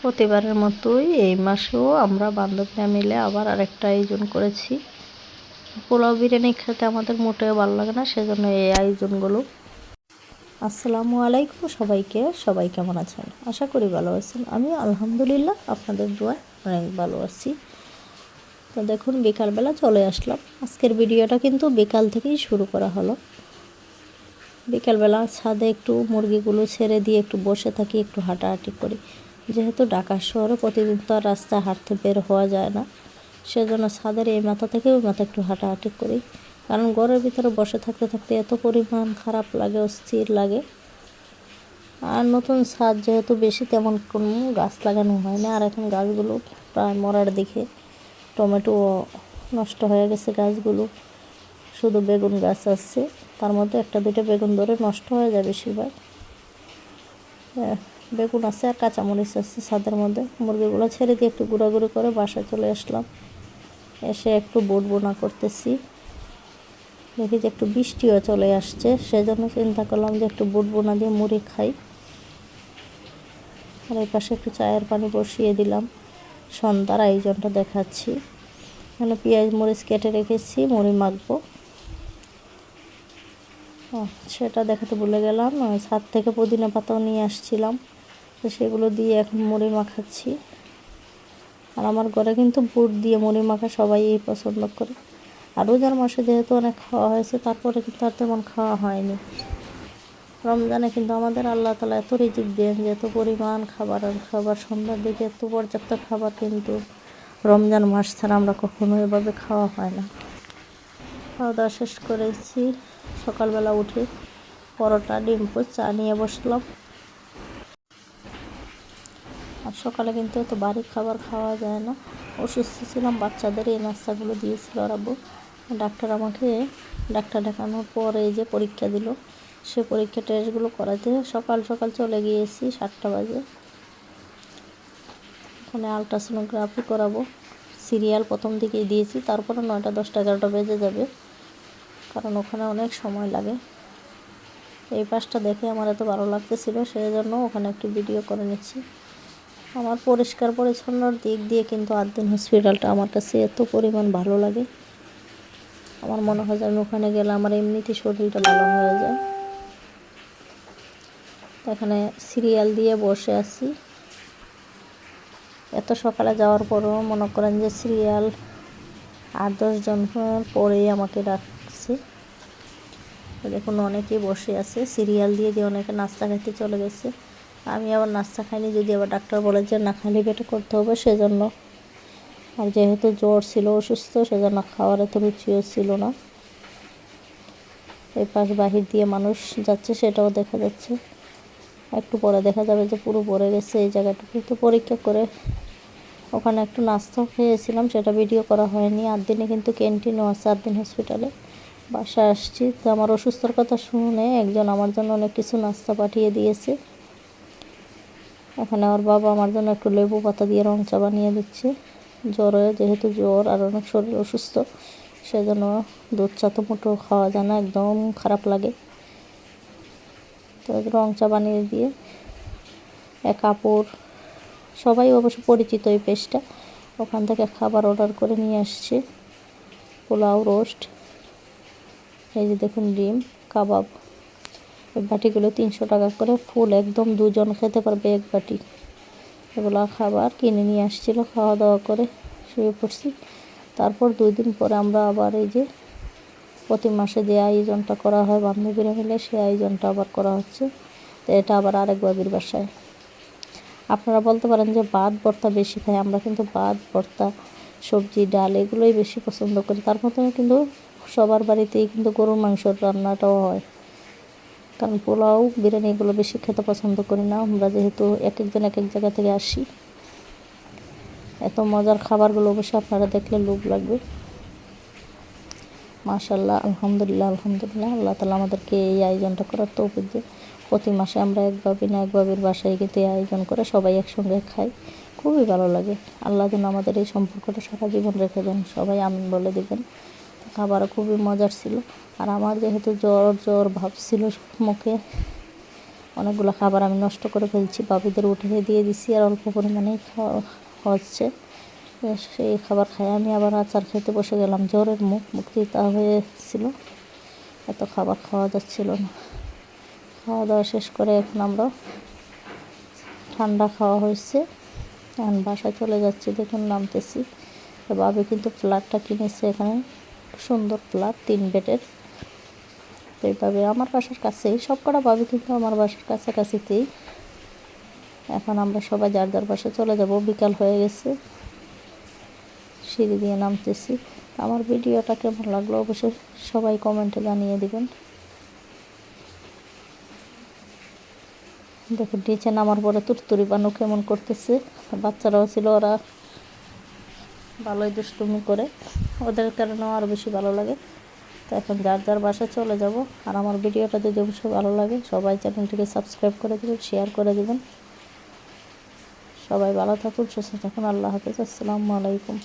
প্রতিবারের মতোই এই মাসেও আমরা বান্ধবীরা মিলে আবার আরেকটা আয়োজন করেছি। পোলাও বিরিয়ানি খেতে আমাদের মোটেও ভালো লাগে না, সেজন্য এই আয়োজনগুলো। আসসালামু আলাইকুম সবাইকে, সবাই কেমন আছেন? আশা করি ভালো আছেন। আমি আলহামদুলিল্লাহ আপনাদের দোয়ায় অনেক ভালো আছি। তো দেখুন, বিকালবেলা চলে আসলাম। আজকের ভিডিওটা কিন্তু বিকাল থেকেই শুরু করা হলো। বিকালবেলা ছাদে একটু মুরগিগুলো ছেড়ে দিয়ে একটু বসে থাকি, একটু হাঁটাহাঁটি করি। যেহেতু ঢাকা শহরে প্রতিদিন তো আর রাস্তায় হাঁটতে বের হওয়া যায় না, সেজন্য ছাদের এই মাথা থেকে ওই মাথা একটু হাঁটাহাঁটি করি। কারণ ঘরের ভিতরে বসে থাকতে থাকতে এত পরিমাণ খারাপ লাগে, অস্থির লাগে। আর নতুন ছাদ যেহেতু বেশি, তেমন কোনো গাছ লাগানো হয় না। আর এখন গাছগুলো প্রায় মরার দিকে টমেটো নষ্ট হয়ে গেছে গাছগুলো। শুধু বেগুন গাছ আছে, তার মধ্যে একটা দুটো বেগুন ধরে নষ্ট হয়ে যায় বেশিরভাগ। বেগুন আছে আর কাঁচামরিচ আছে ছাদের মধ্যে। মুরগিগুলো ছেড়ে দিয়ে একটু ঘোরাঘুরি করে বাসায় চলে আসলাম। এসে একটু বুট বোনা করতেছি। দেখি যে একটু বৃষ্টিও চলে আসছে, সেজন্য চিন্তা করলাম যে একটু বুট বোনা দিয়ে মুড়ি খাই। আর এই পাশে একটু চায়ের পানি বসিয়ে দিলাম। সন্ধ্যার আয়োজনটা দেখাচ্ছি। এখানে পেঁয়াজ, মরিচ কেটে রেখেছি, মুড়ি মাখবো। সেটা দেখাতে ভুলে গেলাম। ছাদ থেকে পুদিনা পাতাও নিয়ে আসছিলাম। তো সেগুলো দিয়ে এখন মুড়ি মাখাচ্ছি। আর আমার ঘরে কিন্তু বুট দিয়ে মুড়ি মাখা সবাই পছন্দ করে। আর রোজার মাসে যেহেতু অনেক খাওয়া হয়েছে, তারপরে কিন্তু আর তেমন খাওয়া হয়নি। রমজানে কিন্তু আমাদের আল্লাহ তালা এত রিজিক দেন যে, এত পরিমাণ খাবার আর খাবার সন্ধ্যার দিকে এত পর্যাপ্ত খাবার কিন্তু রমজান মাস ছাড়া আমরা কখনো এভাবে খাওয়া হয় না। খাওয়া দাওয়া শেষ করেছি। সকালবেলা উঠে পরোটা, ডিম চা নিয়ে বসলাম। আর সকালে কিন্তু এত বাড়ির খাবার খাওয়া যায় না। অসুস্থ ছিলাম, বাচ্চাদের এই নাস্তাগুলো দিয়েছিল আব্বু ডাক্তার আমাকে ডাক্তার দেখানোর পরে যে পরীক্ষা দিল, সে পরীক্ষা টেস্টগুলো করাতে সকাল সকাল চলে গিয়েছি সাতটা বাজে। ওখানে আলট্রাসোনোগ্রাফি করাবো। সিরিয়াল প্রথম দিকেই দিয়েছি, তারপরে নয়টা, দশটা, এগারোটা বেজে যাবে। কারণ ওখানে অনেক সময় লাগে। এই পাশটা দেখে আমার এত ভালো লাগতেছিল সেই জন্য ওখানে একটু ভিডিও করে নিচ্ছি। আমার পরিষ্কার পরিচ্ছন্নর দিক দিয়ে কিন্তু আদিন হসপিটালটা আমার কাছে এত পরিমাণ ভালো লাগে। আমার মনে হয় যে ওখানে গেলে আমার এমনিতে শরীরটা ভালো হয়ে যায়। এখানে সিরিয়াল দিয়ে বসে আছি। এত সকালে যাওয়ার পরও মনে করেন যে সিরিয়াল আট দশজন পরেই আমাকে ডাকছে। দেখুন অনেকেই বসে আছে। সিরিয়াল দিয়ে দিয়ে অনেকে নাস্তা খাইতে চলে গেছে। আমি আবার নাস্তা খাইনি, যদি আবার ডাক্তার বলে যে না খালি পেটে করতে হবে সেজন্য। আর যেহেতু জ্বর ছিল, অসুস্থ, সেজন্য খাওয়ার এত রুচিও ছিল না। এই পাশ বাহির দিয়ে মানুষ যাচ্ছে, সেটাও দেখা যাচ্ছে। একটু পরে দেখা যাবে যে পুরো পড়ে গেছে এই জায়গাটুকু। তো পরীক্ষা করে ওখানে একটু নাস্তা খেয়েছিলাম, সেটা ভিডিও করা হয়নি। আট দিনে কিন্তু ক্যান্টিনও আছে আট দিন হসপিটালে বাসায় আসছি। তো আমার অসুস্থর কথা শুনে একজন আমার জন্য অনেক কিছু নাস্তা পাঠিয়ে দিয়েছে। এখানে আমার বাবা আমার জন্য একটু লেবু পাতা দিয়ে রং চা বানিয়ে দিচ্ছে। জ্বরে যেহেতু জ্বর আর অনেক শরীর অসুস্থ, সেজন্য দুধ চা তো মোটো খাওয়া যায় না, একদম খারাপ লাগে। তো রং চা বানিয়ে দিয়ে এক কাপড়, সবাই অবশ্য পরিচিত এই পেস্টটা। ওখান থেকে খাবার অর্ডার করে নিয়ে আসছে। পোলাও রোস্ট। এই যে দেখুন ডিম, কাবাব। এই বাটিগুলো তিনশো টাকা করে ফুল, একদম দুজন খেতে পারবে এক বাটি। এগুলো খাবার কিনে নিয়ে আসছিল খাওয়া দাওয়া করে শুয়ে পড়ছি। তারপর দুই দিন পরে আমরা আবার এই যে প্রতি মাসে যে আয়োজনটা করা হয় বান্ধবীরা মিলে, সেই আয়োজনটা আবার করা হচ্ছে। তো এটা আবার আরেক বাবির বাসায়। আপনারা বলতে পারেন যে ভাত, ভর্তা বেশি খাই। আমরা কিন্তু ভাত, ভর্তা, সবজি, ডাল এগুলোই বেশি পছন্দ করি। তার মধ্যে কিন্তু সবার বাড়িতেই কিন্তু গরুর মাংসর রান্নাটাও হয়। কারণ পোলাও, বিরিয়ানি এগুলো বেশি খেতে পছন্দ করি না। আমরা যেহেতু এক একজন এক এক জায়গা থেকে আসি। এত মজার খাবারগুলো অবশ্যই আপনারা দেখলে লোভ লাগবে। মাশাল্লাহ আলহামদুলিল্লাহ আলহামদুলিল্লাহ। আল্লাহ তালা আমাদেরকে এই আয়োজনটা করার তো যে প্রতি মাসে আমরা এক বাবি না এক বাবির বাসায় কিন্তু এই আয়োজন করে সবাই একসঙ্গে খাই। খুবই ভালো লাগে। আল্লাহ যেন আমাদের এই সম্পর্কটা সারা জীবন রেখে দেন। সবাই আমিন বলে দেবেন। খাবারও খুবই মজার ছিল। আর আমার যেহেতু জ্বর জ্বর ভাব ছিল মুখে, অনেকগুলো খাবার আমি নষ্ট করে ফেলছি, বাবুদের উঠে দিয়ে দিছি আর অল্প পরিমাণেই হচ্ছে। সেই খাবার খাই আমি আবার আচার খেতে বসে গেলাম। জ্বরের মুখ মুখ তা হয়েছিল, এত খাবার খাওয়া যাচ্ছিল না। খাওয়া দাওয়া শেষ করে এখন আমরা ঠান্ডা খাওয়া হয়েছে। এখন বাসায় চলে যাচ্ছি, দেখুন নামতেছি। বাবু কিন্তু ফ্ল্যাটটা কিনেছে এখানে। সুন্দর ফ্ল্যাট, তিন বেডের। এইভাবে আমার বাসার কাছেই, সব কটা বাবু কিন্তু আমার বাসার কাছাকাছিতেই। এখন আমরা সবাই যার যার বাসায় চলে যাব, বিকাল হয়ে গেছে। সিঁড়ি দিয়ে নামতেছি। আমার ভিডিওটা কেমন লাগল অবশ্যই সবাই কমেন্টে জানিয়ে দিবেন। দেখুন, নিচে নামার পরে তুরতুরি বানু কেমন করতেছে। বাচ্চারাও ছিল, ওরা ভালোই দুষ্টুমি করে। ওদের কারণেও আরও বেশি ভালো লাগে। তো এখন যার যার বাসায় চলে যাব। আর আমার ভিডিওটা যদি অবশ্যই ভালো লাগে, সবাই চ্যানেলটিকে সাবস্ক্রাইব করে দেবেন শেয়ার করে দেবেন। সবাই ভালো থাকুন, সুস্থ থাকুন। আল্লাহ হাফিজ। আসসালামু আলাইকুম।